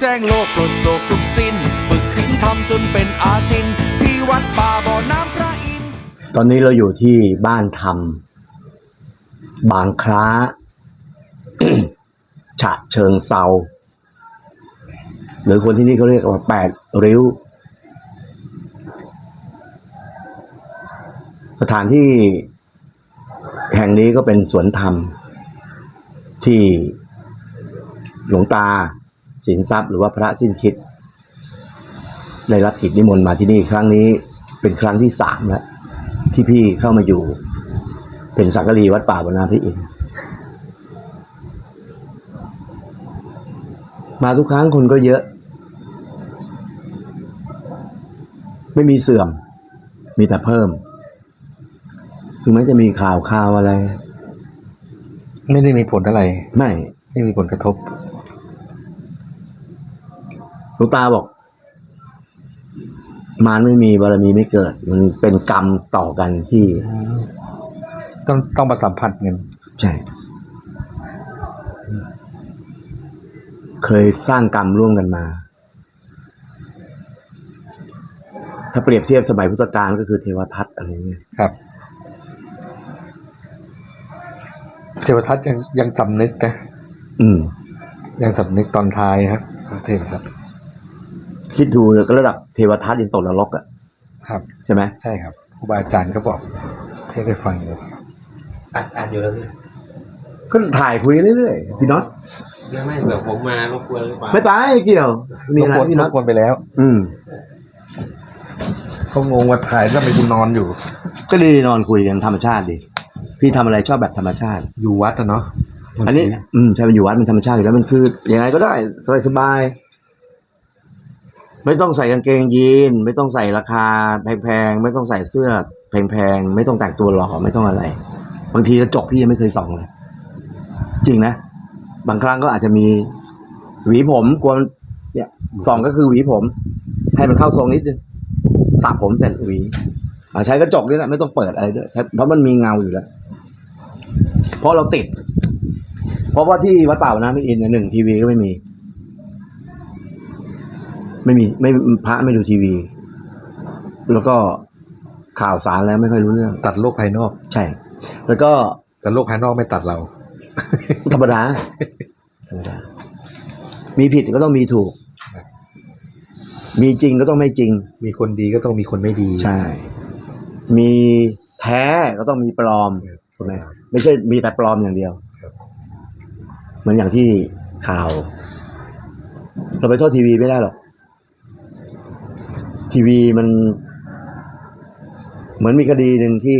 แจ้งโลกปลดโศกทุกสิ้น ฝึกศีลธรรมจนเป็นอาจิน ที่วัดป่าบ่อน้ำพระอินทร์ตอนนี้เราอยู่ที่บ้านธรรม บางคล้าฉะเชิงเซาหรือคนที่นี่เขาเรียกว่าแปดริ้ว สถานที่แห่งนี้ก็เป็นสวนธรรม ที่หลวงตา สินทรัพย์หรือว่าพระสิ้นคิด ได้รับกิจนิมนต์มาที่นี่ครั้งนี้เป็นครั้งที่สามแล้วที่พี่เข้ามาอยู่ เป็นสักกะรีวัดป่าบนนาพระอินทร์มาทุกครั้งคนก็เยอะ ไม่มีเสื่อม มีแต่เพิ่ม ถึงแม้จะมีข่าวข่าวอะไร ไม่ได้มีผลอะไร ไม่ ไม่มีผลกระทบห ลวงตาบอก มารไม่มีบารมีไม่เกิด มันเป็นกรรมต่อกันที่ ต้องต้องมาสัมผัสเงินใช่เคยสร้างกรรมร่วมกันมา ถ้าเปรียบเทียบสมัยพุทธกาลก็คือเทวทัตอะไรเงี้ยครับ เทวทัตยังยังสำนึกนะ อืม ยังสำนึกตอนท้ายครับเทวทัต คิดดูก็ระดับเทวทัตยังตกนรกอะครับ ใช่ไหมใช่ครับครูบาอาจารย์ก็บอกเทศให้ฟังอยู่อัดอัดอยู่แล้วพี่ก็ถ่ายคุยเรื่อยๆพี่น็อตไม่ไม่เผื่อผมมารบกวนหรือเปล่าไม่ไปเกี่ยวมีอะไรรบกวนพี่น็อตรบกวนไปแล้ว อืมเขางงว่าถ่ายแล้วทำไมคุณนอนอยู่ ก็ดีนอนคุยกันธรรมชาติดีพี่ทำอะไรชอบแบบธรรมชาติ อยู่วัดอะเนาะอันนี้ อืมใช่มันอยู่วัดมันธรรมชาติอยู่แล้วมันคือยังไงก็ได้สบายสบายๆ ไม่ต้องใส่กางเกงยีน ไม่ต้องใส่ราคาแพงๆ ไม่ต้องใส่เสื้อแพงๆ ไม่ต้องแต่งตัวหล่อไม่ต้องอะไร บางทีกระจกพี่ยังไม่เคยส่องเลย จริงนะ บางครั้งก็อาจจะมีหวีผมกวนเนี่ยส่องก็คือหวีผม ให้มันเข้าทรงนิดนึงสระผมเสร็จหวีอ่าใช้กระจกนี่แหละไม่ต้องเปิดอะไรด้วยเพราะมันมีเงาอยู่แล้ว เพราะเราติด เพราะว่าที่วัดเป่านะไม่อินเนี่ยหนึ่งทีวีก็ไม่มี ไม่มีไม่พระไม่ดูทีวี แล้วก็ข่าวสารแล้วไม่ค่อยรู้เรื่อง ตัดโลกภายนอก ใช่ แล้วก็แต่โลกภายนอกไม่ตัดเรา ธรรมดาธรรมดา มีผิดก็ต้องมีถูก มีจริงก็ต้องไม่จริง มีคนดีก็ต้องมีคนไม่ดี ใช่ มีแท้ก็ต้องมีปลอมครับถูกไหมไม่ใช่มีแต่ปลอมอย่างเดียวครับเหมือนอย่างที่ข่าว เราไปโทษทีวีไม่ได้หรอก ทีวีมัน เหมือนมีคดีหนึ่งที่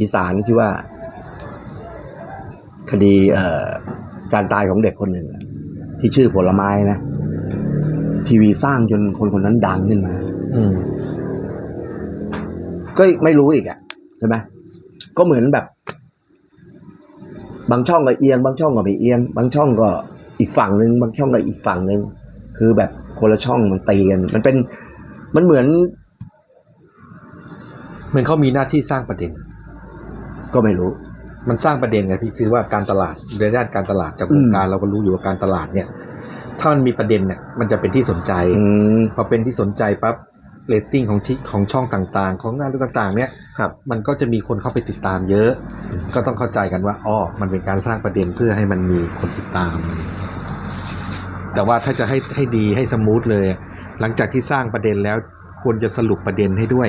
อีสานที่ว่า คดีเอ่อการตายของเด็กคนหนึ่งอะที่ชื่อผลไม้นะ ทีวีสร้างจนคนคนนั้นดังขึ้นมาอืมก็ไม่รู้อีกอะใช่ไหมก็เหมือนแบบ บางช่องก็เอียง บางช่องก็ไม่เอียง บางช่องก็อีกฝั่งหนึ่งบางช่องก็อีกฝั่งหนึ่งคือแบบคนละช่องมันตีกัน มันเป็น มันเหมือนเหมันเขามีหน้าที่สร้างประเด็น ก็ไม่รู้ มันสร้างประเด็นไงพี่คือว่าการตลาดในด้านการตลาดจากวงการเราก็รู้อยู่ว่าการตลาดเนี่ย ถ้ามันมีประเด็นเนี่ยมันจะเป็นที่สนใจอืมพอเป็นที่สนใจปั๊บเรตติ้งของชิของช่องต่างๆ ของงานเรื่องต่างๆ เนี่ยครับมันก็จะมีคนเข้าไปติดตามเยอะ ก็ต้องเข้าใจกันว่าอ๋อมันเป็นการสร้างประเด็นเพื่อให้มันมีคนติดตามอะไรอย่างเงี้ยแต่ว่าถ้าจะให้ให้ดีให้สมูทเลย หลังจากที่สร้างประเด็นแล้วควรจะสรุปประเด็นให้ด้วย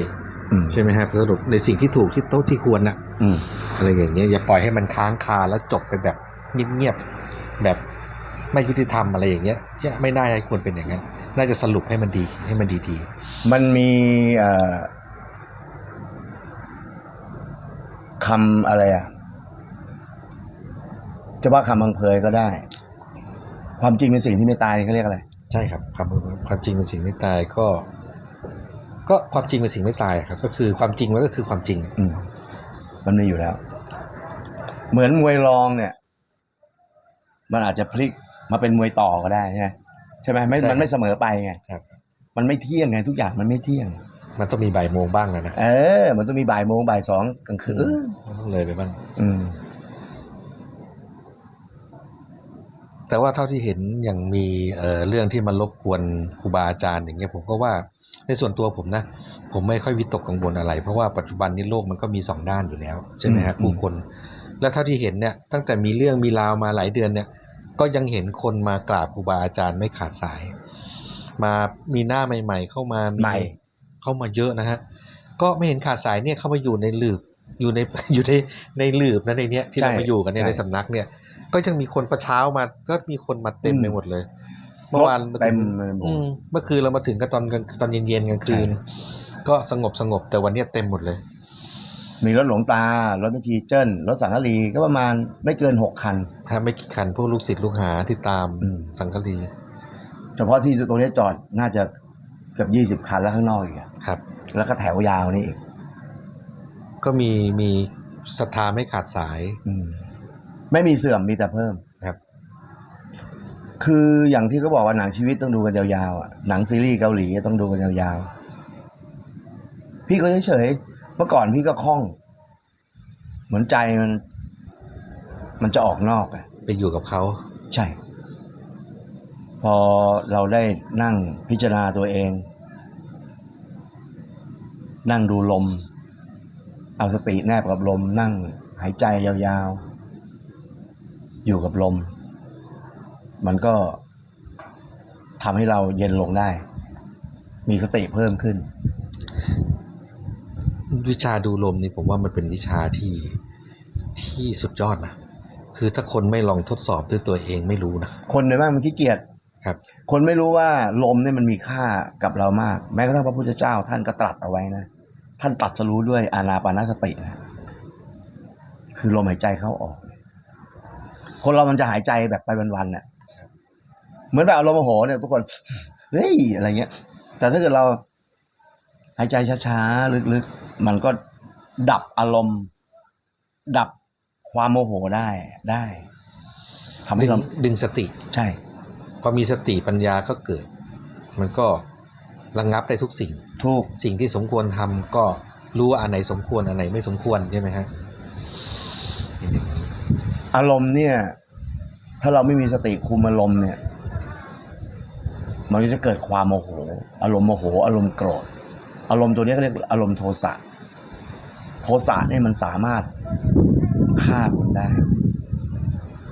อืมใช่ไหมครับสรุปในสิ่งที่ถูกที่โต๊ะที่ควรน่ะอืมอะไรอย่างเงี้ยอย่าปล่อยให้มันค้างคาแล้วจบไปแบบเงียบๆแบบไม่ยุติธรรมอะไรอย่างเงี้ยจะไม่น่าจะควรเป็นอย่างนั้น น่าจะสรุปให้มันดีให้มันดีมันมีเอ่อคำอะไรอะจะว่าคำบังเพยก็ได้ ความจริงเป็นสิ่งที่ไม่ตายเขาเรียกอะไรๆ ใช่ครับความความจริงเป็นสิ่งไม่ตายก็ ก็ความจริงเป็นสิ่งไม่ตายครับ ก็คือความจริงมันก็คือความจริง อืมมันมีอยู่แล้ว เหมือนมวยรองเนี่ย มันอาจจะพลิกมาเป็นมวยต่อก็ได้ใช่ไหมใช่ไหมไม่ใช่มันไม่เสมอไปไงครับ มันไม่เที่ยงไงทุกอย่างมันไม่เที่ยง มันต้องมีบ่ายโมงบ้างอะนะเออ มันต้องมีบ่ายโมงบ่ายสองกลางคืนมันต้องเลยไปบ้าง อืม แต่ว่าเท่าที่เห็นอย่างมีเอ่อเรื่องที่มันรบกวนครูบาอาจารย์อย่างเงี้ยผมก็ว่าในส่วนตัวผมนะ ผมไม่ค่อยวิตกกังวลอะไร เพราะว่าปัจจุบันนี้โลกมันก็มีสองด้านอยู่แล้วใช่ไหมฮะอืมผู้คน แล้วเท่าที่เห็นเนี่ยตั้งแต่มีเรื่องมีราวมาหลายเดือนเนี่ย ก็ยังเห็นคนมากราบครูบาอาจารย์ไม่ขาดสาย มามีหน้าใหม่ ๆ เข้ามาใหม่เข้ามาเยอะนะฮะก็ไม่เห็นขาดสายเนี่ยเข้ามาอยู่ในหลืบอยู่ในอยู่ในในหลืบนะในเนี้ยที่เรามาอยู่กันเนี่ยในสำนักเนี่ย ก็ยังมีคนประเช้ามาก็มีคนมาเต็มไปหมดเลยเมื่อวานรถเต็มถึงเลยผมอืมเมื่อคืนเรามาถึงก็ตอนกลางตอนเย็นๆกลางคืน ก็สงบสงบแต่วันเนี้ยเต็มหมดเลย มีรถหลวงตารถแม่ชีเจิ้นรถสังฆลีก็ประมาณไม่เกินหกคันถ้าไม่กี่คันพวกลูกศิษย์ลูกหาที่ตามอืมสังฆลีเฉพาะที่ตรงนี้จอดน่าจะเกือบยี่สิบคันแล้วข้างนอกอีกอะครับ แล้วก็แถวยาวนี่อีกก็มีมีศรัทธาไม่ขาดสายอืม ไม่มีเสื่อมมีแต่เพิ่มครับ คืออย่างที่เขาบอกว่าหนังชีวิตต้องดูกันยาวๆอะหนังซีรีส์เกาหลีต้องดูกันยาวๆพี่ก็เฉยๆเมื่อก่อนพี่ก็คล่อง เหมือนใจมัน มันจะออกนอกอะไปอยู่กับเขาใช่ พอเราได้นั่งพิจารณาตัวเอง นั่งดูลม เอาสติแนบกับลมนั่งหายใจยาวๆ อยู่กับลม มันก็ทำให้เราเย็นลงได้ มีสติเพิ่มขึ้น วิชาดูลมนี่ผมว่ามันเป็นวิชาที่ที่สุดยอดนะคือถ้าคนไม่ลองทดสอบด้วยตัวเองไม่รู้นะคนในบ้านมันขี้เกียจครับ คนไม่รู้ว่าลมเนี่ยมันมีค่ากับเรามาก แม้กระทั่งพระพุทธเจ้าท่านก็ตรัสเอาไว้นะท่านตรัสรู้ด้วยอานาปานสตินะคือลมหายใจเข้าออก คนเรามันจะหายใจแบบไปวันๆน่ะเหมือนแบบอารมณ์โมโหเนี่ยทุกคนเฮ้ยอะไรเงี้ย แต่ถ้าเกิดเราหายใจช้าๆลึกๆ มันก็ดับอารมณ์ ดับความโมโหได้ได้ทำให้ดึงเราดึงสติ ใช่ พอมีสติปัญญาก็เกิด มันก็ระงงับได้ทุกสิ่งถูกสิ่งที่สมควรทำก็รู้ว่าอันไหนสมควรอันไหนไม่สมควรใช่ไหมฮะ อารมณ์เนี่ย ถ้าเราไม่มีสติคุมอารมณ์เนี่ย มันก็จะเกิดความโมโห อารมณ์โมโห อารมณ์โกรธ อารมณ์ตัวนี้เขาเรียกอารมณ์โทสะ โทสะเนี่ยมันสามารถฆ่าคนได้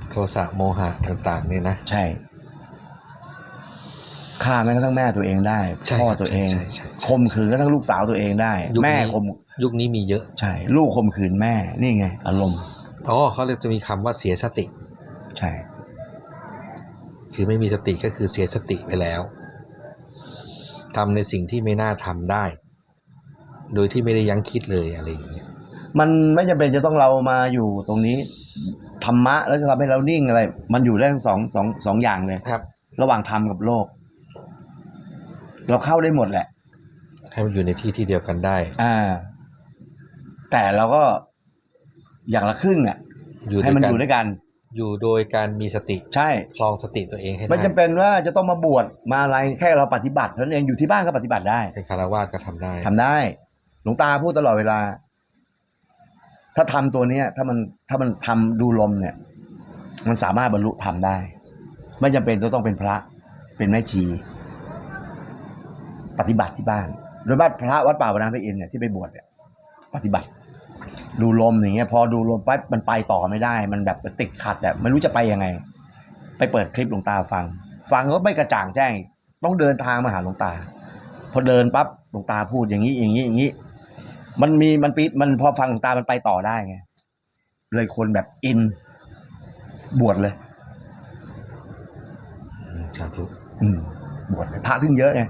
โทสะโมหะต่างๆเนี่ยนะ ใช่ฆ่าแม้กระทั่งแม่ตัวเองได้ใช่พ่อครับตัวเองใช่ใช่ใช่ ข่มขืนกระทั่งลูกสาวตัวเองได้ ยุคแม่นี้ข่มยุคนี้มีเยอะ ใช่ ลูกข่มขืนแม่นี่ไง อารมณ์ อ๋อเขาเลยจะมีคำว่าเสียสติ ใช่ คือไม่มีสติก็คือเสียสติไปแล้วทำในสิ่งที่ไม่น่าทำได้ โดยที่ไม่ได้ยั้งคิดเลยอะไรอย่างเงี้ยมันไม่จำเป็นจะต้องเรามาอยู่ตรงนี้ธรรมะแล้วจะทำให้เรานิ่งอะไร มันอยู่ได้ทั้งสองสองสองอย่างเลยครับ ระหว่างธรรมกับโลก เราเข้าได้หมดแหละ ให้มันอยู่ในที่ที่เดียวกันได้ อ่า แต่เราก็ อย่างละครึ่งอะอยู่ให้ด้วยมันกัอนยู่ด้วยกัน อยู่โดยการมีสติใช่คลองสติตัวเองให้ได้ไม่จำเป็นว่าจะต้องมาบวชมาอะไรแค่เราปฏิบัติเท่านั้นเองอยู่ที่บ้านก็ปฏิบัติได้เป็นคารวาสก็ทำได้ทำได้ หลวงตาพูดตลอดเวลา ถ้าทำตัวเนี้ย ถ้ามันถ้ามันทำดูลมเนี่ย มันสามารถบรรลุธรรมได้ ไม่จำเป็นจะต้องเป็นพระเป็นแม่ชี ปฏิบัติที่บ้านโดยมากพระวัดป่าวนารพระอินทร์เนี่ยที่ไปบวชเนี่ยปฏิบัติ ดูลมอย่างเงี้ยพอดูลมปั๊บมันไปต่อไม่ได้ มันแบบติดขัดแบบไม่รู้จะไปยังไง ไปเปิดคลิปหลวงตาฟัง ฟังก็ไม่กระจ่างแจ้ง ต้องเดินทางมาหาหลวงตา พอเดินปั๊บหลวงตาพูดอย่างนี้อย่างนี้อย่างนี้ มันมีมันปีมันพอฟังหลวงตามันไปต่อได้ไงเลยคนแบบอิน บวชเลยอืมสาธุอืมบวชเลยพระถึงเยอะไง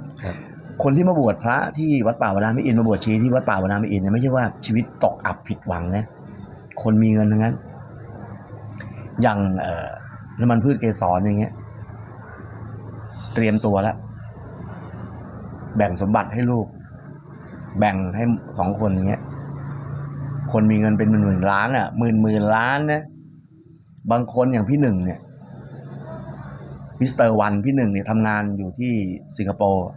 คนที่มาบวชพระที่วัดป่าวนาม่อินมาบวชชีที่วัดป่าวนาม่อินเนี่ยไม่ใช่ว่าชีวิตตกอับผิดหวังนะคนมีเงินทั้งนั้น อย่างเอ่อน้ำมันพืชเกสรอย่างเงี้ย เตรียมตัวแล้วแบ่งสมบัติให้ลูก แบ่งให้สองคนอย่างเงี้ยคนมีเงินเป็นหมื่นหมื่นล้านอะหมื่นหมื่นล้านนะบางคนอย่างพี่หนึ่งเนี่ยมิสเตอร์วันพี่หนึ่งเนี่ยทำงานอยู่ที่สิงคโปร์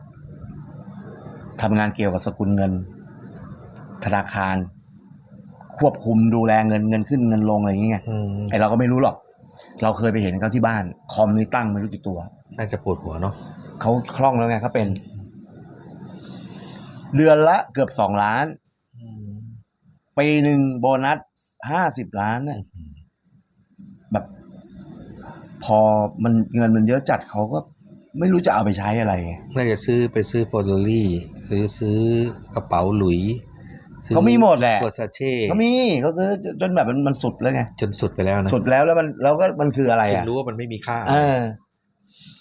ทำงานเกี่ยวกับสกุลเงิน ธนาคาร ควบคุมดูแลเงินเงินขึ้นเงินลงอะไรอย่างเงี้ยอืมไอเราก็ไม่รู้หรอก เราเคยไปเห็นเขาที่บ้าน คอมนี่ตั้งไม่รู้กี่ตัว น่าจะปวดหัวเนาะเขาคล่องแล้วไงเขาเป็น เดือนละเกือบสองล้านปีหนึ่งโบนัสห้าสิบล้านเนี่ยแบบพอมันเงินมันเยอะจัดเขาก็ ไม่รู้จะเอาไปใช้อะไรไงน่าจะซื้อไปซื้อโพลารี่หรือซื้อกระเป๋าหลุยซื้อเขามีหมดแหละวอร์ซาเช่เขามีเขาซื้อจนแบบมันมันสุดแล้วไงจนสุดไปแล้วนะสุดแล้วแล้วมันแล้วก็มันคืออะไรจนอะรู้ว่ามันไม่มีค่า เออ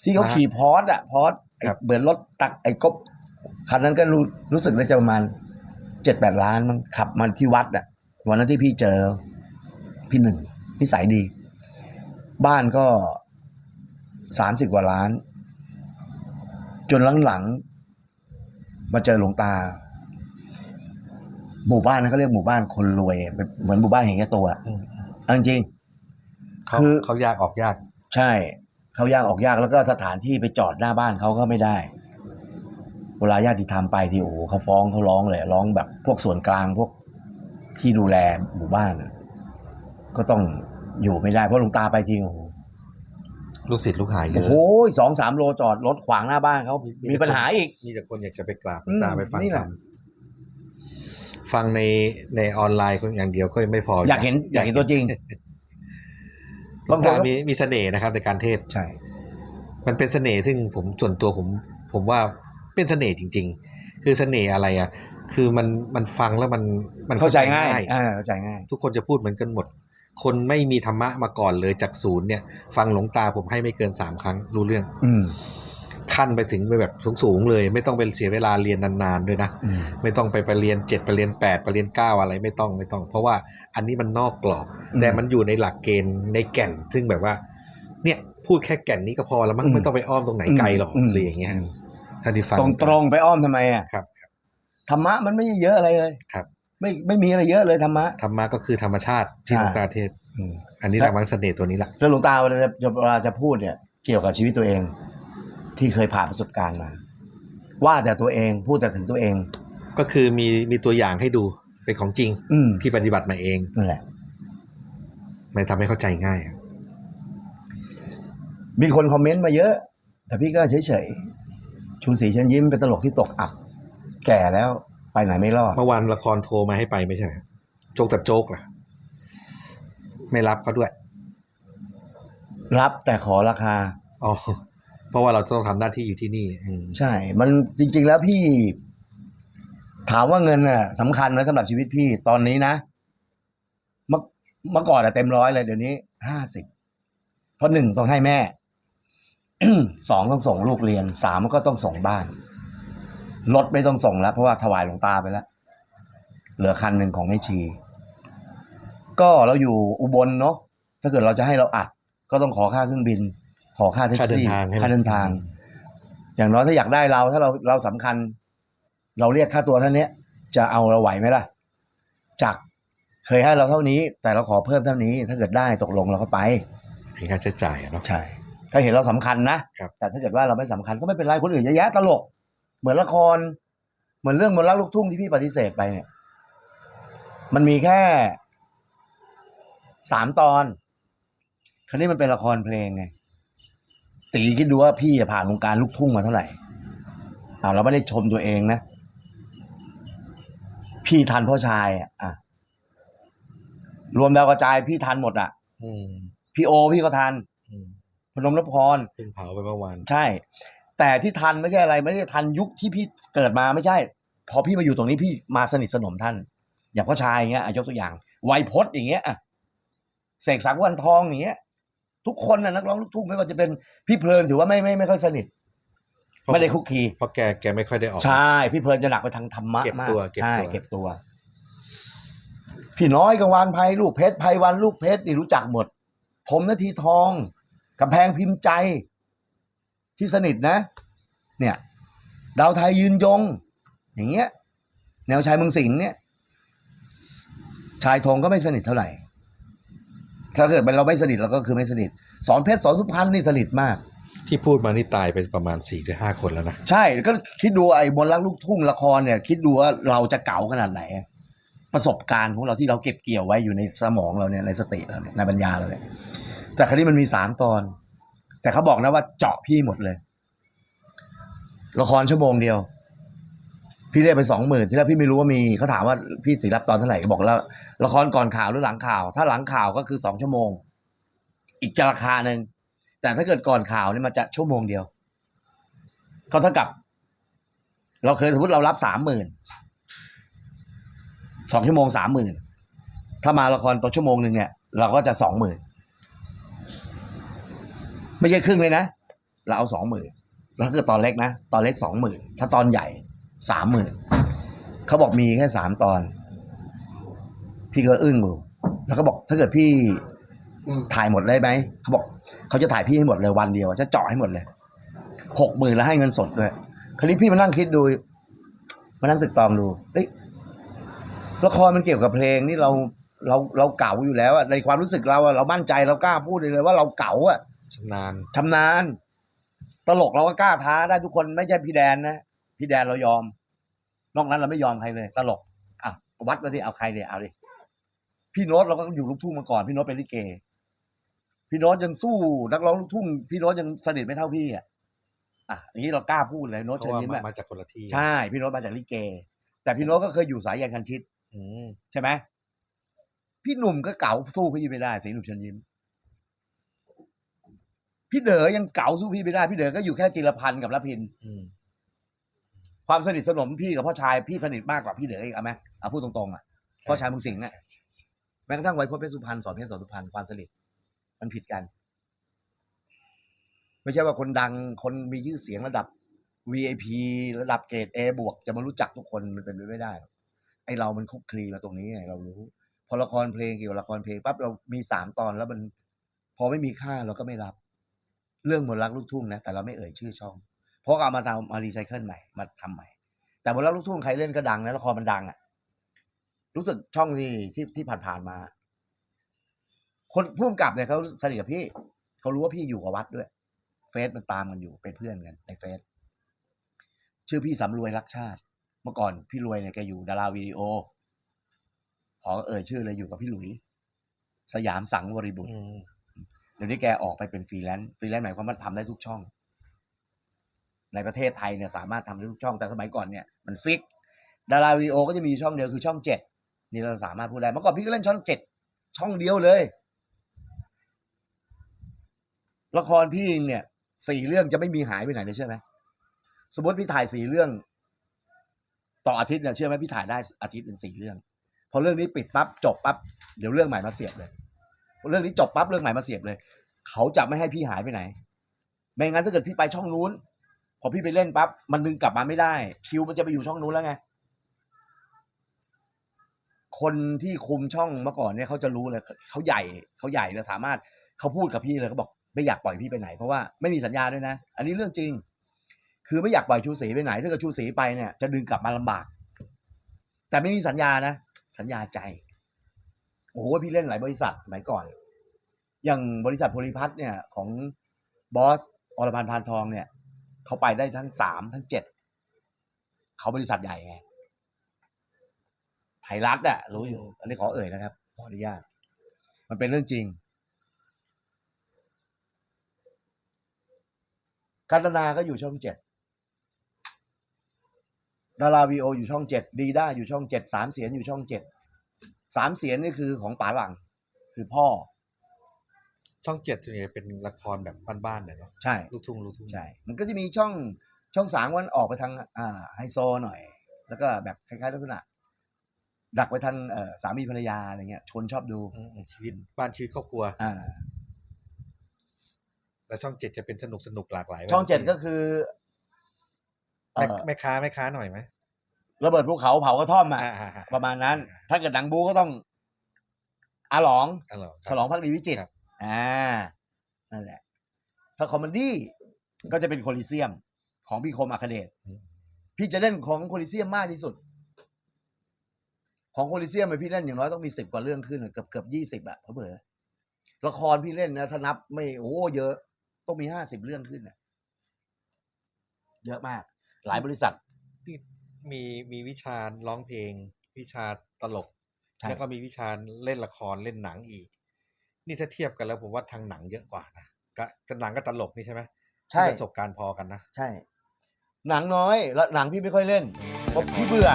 ที่เขานะฮะขี่พอร์ตอะพอร์ตไอ้ครับ เหมือนรถตักไอ้กบคันนั้นก็รู้รู้สึกว่าจะประมาณเจ็ดแปดล้านมั้งขับมาที่วัดอะวันนั้นที่พี่เจอ พี่หนึ่งนิสัยดี บ้านก็สามสิบกว่าล้าน จนหลังๆมาเจอหลวงตา หมู่บ้านนั้นเขาเรียกหมู่บ้านคนรวยเป็นเหมือนหมู่บ้านเห็นแก่ตัวอะอืมเอาจริงเขาคือเขายากออกยาก ใช่เขายากออกยากแล้วก็สถานที่ไปจอดหน้าบ้านเขาก็ไม่ได้เวลาญาติธรรมไปที่โอ้โหเขาฟ้องเขาร้องเลยร้องแบบ พวกส่วนกลางพวกที่ดูแลหมู่บ้าน ก็ต้องอยู่ไม่ได้เพราะหลวงตาไปทีโอ้โห ลูกศิษย์ลูกหายเยโอ้อะ โหสองสามโลจอดรถขวางหน้าบ้านเขามีปัญหาอีก มีแต่คนอยากจะไปกราบหลอืวงมตาไปฟังนี่แหธรละรมฟังในในออนไลน์คนอย่างเดียวก็ยังไม่พออยากเห็นอยากเห็นตัวจริง หลวงตามีมีเสน่ห์นะครับในการเทศน์ใช่ มันเป็นเสน่ห์ซึ่งผมส่วนตัวผม ผมว่าเป็นเสน่ห์จริง ๆ คือเสน่ห์อะไรอะ คือมันมันฟังแล้วมันมันเข้าใจง่ายอ่าเข้าใจง่าย ทุกคนจะพูดเหมือนกันหมด คนไม่มีธรรมะมาก่อนเลยจากศูนย์เนี่ยฟังหลวงตาผมให้ไม่เกินสามครั้งรู้เรื่อง อืมขั้นไปถึงไปแบบสูงๆเลย ไม่ต้องเป็นเสียเวลาเรียนนานๆด้วยนะอืมไม่ต้องไปไปเรียนเจ็ดไปเรียนแปดไปเรียนเก้าอะไรไม่ต้องไม่ต้อง เพราะว่าอันนี้มันนอกกรอบอืมแต่มันอยู่ในหลักเกณฑ์ในแก่น ซึ่งแบบว่า เนี่ยพูดแค่แก่นนี้ก็พอแล้วมั้งอืมไม่ต้องไปอ้อมตรงไหนไกลหรอกอืมอะไรอย่างเงี้ยถ้าที่ฟังตรงตรงๆไปอ้อมทำไมอะครับธรรมะมันไม่เยอะอะไรเลยครับ ไม่ไม่มีอะไรเยอะเลยธรรมะธรรมะก็คือธรรมชาติที่ใช่หลวงตาเทศน์อืมอันนี้แหละมังเสน่ห์ตัวนี้แหละแล้วหลวงตาเวลาจะเวลาจะพูดเนี่ย เกี่ยวกับชีวิตตัวเอง ที่เคยผ่านประสบการณ์มา ว่าแต่ตัวเองพูดแต่ถึงตัวเอง ก็คือมีมีตัวอย่างให้ดูเป็นของจริง อืมที่ปฏิบัติมาเองนั่นแหละมันทำให้เข้าใจง่ายอะมีคนคอมเมนต์มาเยอะ แต่พี่ก็เฉยๆชูสีเชิญยิ้มเป็นตลกที่ตกอับแก่แล้ว ไปไหนไม่รอด เมื่อวานละครโทรมาให้ไปไม่ใช่เหรอโจกแต่โจกล่ะ ไม่รับเขาด้วย รับแต่ขอราคา อ๋อ เพราะว่าเราต้องทำหน้าที่อยู่ที่นี่อืมใช่ มันจริง ๆ แล้วพี่ ถามว่าเงินน่ะสำคัญไหมสำหรับชีวิตพี่ตอนนี้นะเมื่อเมื่อก่อนอะเต็มร้อยเลยเดี๋ยวนี้ห้าสิบเพราะหนึ่งต้องให้แม่ สองต้องส่งลูกเรียนสามก็ต้องส่งบ้าน รถไม่ต้องส่งแล้ว เพราะว่าถวายหลวงตาไปแล้ว เหลือคันหนึ่งของแม่ชี ก็เราอยู่อุบลเนาะถ้าเกิดเราจะให้เราอัด ก็ต้องขอค่าเครื่องบิน ขอค่าแท็กค่าเดินซี่ทางใช่ไหมค่าเดินทาง อย่างน้อยถ้าอยากได้เราถ้าเราเราสำคัญ เราเรียกค่าตัวเท่านี้จะเอาเราไหวไหมล่ะ จากเคยให้เราเท่านี้ แต่เราขอเพิ่มเท่านี้ ถ้าเกิดได้ตกลงเราก็ไปเป็นค่าใช้จ่ายอะเนาะใช่ ถ้าเห็นเราสำคัญนะครับแต่ถ้าเกิดว่าเราไม่สำคัญก็ไม่เป็นไรคนอื่นเยอะแยะตลก เหมือนละคร เหมือนเรื่องมนต์รักลูกทุ่งที่พี่ปฏิเสธไปเนี่ย มันมีแค่สามตอน คราวนี้มันเป็นละครเพลงไง ตีคิดดูว่าพี่อะผ่านวงการลูกทุ่งมาเท่าไหร่เอาเราไม่ได้ชมตัวเองนะ พี่ทันพ่อชายอะอะ รวมดาวกระจายพี่ทันหมดอะอืมพี่โอพี่ก็ทันอืมพนมนพรเพิ่งเผาไปเมื่อวานใช่ แต่ที่ทันไม่ใช่อะไร ไม่ได้ทันยุคที่พี่เกิดมาไม่ใช่ พอพี่มาอยู่ตรงนี้พี่มาสนิทสนมท่าน อย่างพ่อชายอย่างเงี้ยอะยกตัวอย่างไวยพจน์อย่างเงี้ยอะเสกสรรวันทองอย่างเงี้ย ทุกคนนะนักร้องลูกทุ่งไม่ว่าจะเป็นพี่เพลินถือว่าไม่ไม่ไม่ค่อยสนิท ไม่ได้คุกคีเพราะแกแกไม่ค่อยได้ออก ใช่ พี่เพลินจะหนักไปทางธรรมะเก็บมากตัวเก็บใช่ตัว เก็บตัว พี่น้อยกังวานภัยลูกเพชรภัยวันลูกเพชรนี่รู้จักหมด ผมนาทีทองกำแพงพิมพ์ใจ ที่สนิทนะ เนี่ย ดาวไทยยืนยง อย่างเงี้ย แนวชายเมืองสิงห์เนี่ย ชายธงก็ไม่สนิทเท่าไหร่ ถ้าเกิดเป็นเราไม่สนิทเราก็คือไม่สนิท สอนเพชรสอนสุพรรณนี่สนิทมาก ที่พูดมานี่ตายไปประมาณสี่หรือห้าคนแล้วนะ ใช่ ก็คิดดูไอ้บนรักลูกทุ่งละครเนี่ย คิดดูว่าเราจะเก๋าขนาดไหน ประสบการณ์ของเราที่เราเก็บเกี่ยวไว้อยู่ในสมองเราเนี่ยในสติเราเนี่ยในปัญญาเราเนี่ยแต่ครั้นี้มันมีสามตอน แต่เขาบอกนะว่าเจาะพี่หมดเลย ละครชั่วโมงเดียว พี่ได้ไปสองหมื่นที่แรกพี่ไม่รู้ว่ามีเขาถามว่าพี่สีรับตอนเท่าไหร่ก็บอกแล้ว ละครก่อนข่าวหรือหลังข่าว ถ้าหลังข่าวก็คือสองชั่วโมง อีกจะราคาหนึ่งแต่ถ้าเกิดก่อนข่าวเนี่ยมันจะชั่วโมงเดียวก็เท่ากับ เราเคยสมมติเรารับสามหมื่นสองชั่วโมงสามหมื่นถ้ามาละครตัวชั่วโมงหนึ่งเนี่ย เราก็จะสองหมื่น ไม่ใช่ครึ่งเลยนะ เราเอาสองหมื่นแล้วถ้าเกิดตอนเล็กนะ ตอนเล็กสองหมื่นถ้าตอนใหญ่สามหมื่นเขาบอกมีแค่สามตอน พี่ก็อึ้งอยู่แล้วก็บอกถ้าเกิดพี่อืมถ่ายหมดได้ไหมเขาบอกเขาจะถ่ายพี่ให้หมดเลยวันเดียวจะเจาะให้หมดเลยหกหมื่นแล้วให้เงินสดด้วยคราวนี้พี่มานั่งคิดดูมานั่งตึกตองดูเอ้ยละครมันเกี่ยวกับเพลงนี่เราเราเราเก่าอยู่แล้วอะในความรู้สึกเราอะเรามั่นใจเรากล้าพูดเลยว่าเราเก่าอะ ชำนาญชำนาญตลกเราก็กล้าท้าได้ทุกคนไม่ใช่พี่แดนนะพี่แดนเรายอม นอกนั้นเราไม่ยอมใครเลย ตลกอะวัดมาดิเอาใครเดี๋ยเอาดิพี่โน้ตเราก็อยู่ลูกทุ่งมาก่อน พี่โน้ตเป็นลิเก พี่โน้ตยังสู้นักร้องลูกทุ่ง พี่โน้ตยังสนิทไม่เท่าพี่อะอะอย่างนี้เรากล้าพูดเลยโน้ตเพเชิราะญว่ายิ้มมาอะมาจากคนละที่ใช่ พี่โน้ตมาจากลิเก แต่พี่โน้ตก็เคยอยู่สายยันคันชิตอืมใช่ไหมพี่หนุ่มก็เก๋าสู้พี่ไม่ได้สีหนุ่มเชิญยิ้ม พี่เด๋อยังเก๋าสู้พี่ไม่ได้ พี่เด๋อก็อยู่แค่จิรพันธ์กับรพิน อืม ความสนิทสนมพี่กับพ่อชายพี่สนิทมากกว่าพี่เด๋ออีกเอาไหมเอาพูดตรงๆอะพ่อชายมึงสิงห์อะแม้กระทั่งไวยพจน์เพชรสุพรรณสอนเพชรสอนสุพรรณความสนิทมันผิดกัน ไม่ใช่ว่าคนดังคนมีชื่อเสียงระดับ VIP ระดับเกรด A บวกจะมารู้จักทุกคนมันเป็นไปไม่ได้หรอกไอเรามันคลุกคลีมาตรงนี้ไงเรารู้ พอละครเพลงเกี่ยวกับละครเพลงปั๊บเรามีสามตอนแล้วมัน พอไม่มีค่าเราก็ไม่รับ เรื่องมนรักลูกทุ่งนะแต่เราไม่เอ่ยชื่อช่อง เพราะเอามาทำมารีไซเคิลใหม่มาทำใหม่ แต่มนรักลูกทุ่งใครเล่นก็ดังนะละครมันดังอะ รู้สึกช่องที่ที่ที่ผ่านๆมา คนผู้กำกับเนี่ยเขาสนิทกับพี่เขารู้ว่าพี่อยู่กับวัดด้วย เฟซมันตามกันอยู่เป็นเพื่อนกันในเฟซชื่อพี่สำรวยรักชาติ เมื่อก่อนพี่รวยเนี่ยแกอยู่ดาราวิดีโอ ขอเอ่ยชื่อเลยอยู่กับพี่หลุย สยามสังวริบุตร ดี๋ยวนี้แกออกไปเป็นฟรีแลนซ์ฟรีแลนซ์หมายความว่าทำได้ทุกช่อง ในประเทศไทยเนี่ยสามารถทำได้ทุกช่องแต่สมัยก่อนเนี่ยมันฟิกดาราวีโอก็จะมีช่องเดียวคือช่องเจ็ดนี่เราสามารถพูดได้เมื่อก่อนพี่ก็เล่นช่องเจ็ดช่องเดียวเลย ละครพี่เนี่ยสี่เรื่องจะไม่มีหายไปไหนเลยเชื่อไหมสมมติพี่ถ่ายสี่เรื่อง ต่ออาทิตย์เนี่ยเชื่อไหมพี่ถ่ายได้อาทิตย์หนึ่งสี่เรื่อง พอเรื่องนี้ปิดปั๊บจบปั๊บเดี๋ยวเรื่องใหม่มาเสียบเลย เรื่องนี้จบปั๊บเรื่องใหม่มาเสียบเลย เขาจะไม่ให้พี่หายไปไหน ไม่งั้นถ้าเกิดพี่ไปช่องนู้น พอพี่ไปเล่นปั๊บมันดึงกลับมาไม่ได้ คิวมันจะไปอยู่ช่องนู้นแล้วไงคนที่คุมช่องเมื่อก่อนเนี่ยเขาจะรู้เลยเขาใหญ่เขาใหญ่เลยสามารถเขาพูดกับพี่เลยเขาบอกไม่อยากปล่อยพี่ไปไหนเพราะว่าไม่มีสัญญาด้วยนะ อันนี้เรื่องจริง คือไม่อยากปล่อยชูศรีไปไหน ถ้าเกิดชูศรีไปเนี่ยจะดึงกลับมาลำบาก แต่ไม่มีสัญญานะ สัญญาใจ โอ้โหพี่เล่นหลายบริษัทสมัยก่อน อย่างบริษัทโพลิพัทเนี่ยของบอสอรพันธ์พานทองเนี่ยเขาไปได้ทั้งสามทั้งเจ็ดเขาบริษัทใหญ่ไงไทยรัฐอะรู้อยู่ อันนี้ขอเอ่ยนะครับขออนุญาตมันเป็นเรื่องจริงกันตนาก็อยู่ช่องเจ็ดดาราวีโออยู่ช่องเจ็ดดีด้าอยู่ช่องเจ็ดสามเสียนอยู่ช่องเจ็ด สามเสียนนี่คือของป๋าหลัง คือพ่อ ช่องเจ็ดส่วนใหญ่เป็นละครแบบบ้านๆเนี่ยเนาะใช่ ลูกทุ่งลูกทุ่งใช่ มันก็จะมีช่องช่องสามวันออกไปทางอ่าไฮโซหน่อย แล้วก็แบบคล้ายๆลักษณะ ดักไปทางเอ่อสามีภรรยาอะไรเงี้ย ชนชอบดูอืมอืมชีวิตบ้านชีวิตครอบครัว อ่า แล้วช่องเจ็ดจะเป็นสนุกสนุกหลากหลายช่องเจ็ดก็คือเอ่แม่อแม่ค้าแม่ค้าหน่อยไหม ระเบิดภูเขาเผากระท่อมอะอ่าๆๆประมาณนั้น ถ้าเกิดหนังบูก็ต้องอาหลองอ๋อเหรอครับฉลองพักดีวิจิตรครับอ่านั่นแหละ ถ้าคอมเมดี้ก็จะเป็นโคลิเซียมของพี่คมอาคาเดชอืมพี่จะเล่นของโคลิเซียมมากที่สุด ของโคลิเซียมอะพี่เล่นอย่างน้อยต้องมีสิบกว่าเรื่องขึ้นอะเกือบเกือบยี่สิบอะเผลอๆละครพี่เล่นนะถ้านับไม่โอ้เยอะ ต้องมีห้าสิบเรื่องขึ้นอะเยอะมาก หลายบริษัทนี่ มีมีวิชาร้องเพลง วิชาตลก ใช่ แล้วก็มีวิชาเล่นละครเล่นหนังอีก นี่ถ้าเทียบกันแล้วผมว่าทางหนังเยอะกว่านะก็หนังก็ตลกนี่ใช่ไหมใช่ ประสบการณ์พอกันนะ ใช่ หนังน้อยแล้วหนังพี่ไม่ค่อยเล่นเพราะพี่เบื่อ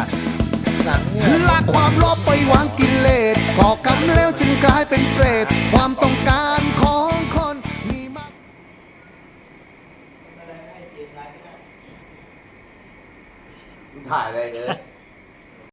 หนังเนี่ย ละความโลภไปวางกิเลสก่อกรรมแล้วจึงกลายเป็นเปรต ความต้องการของคนมีมาก ถ่ายอะไรเออ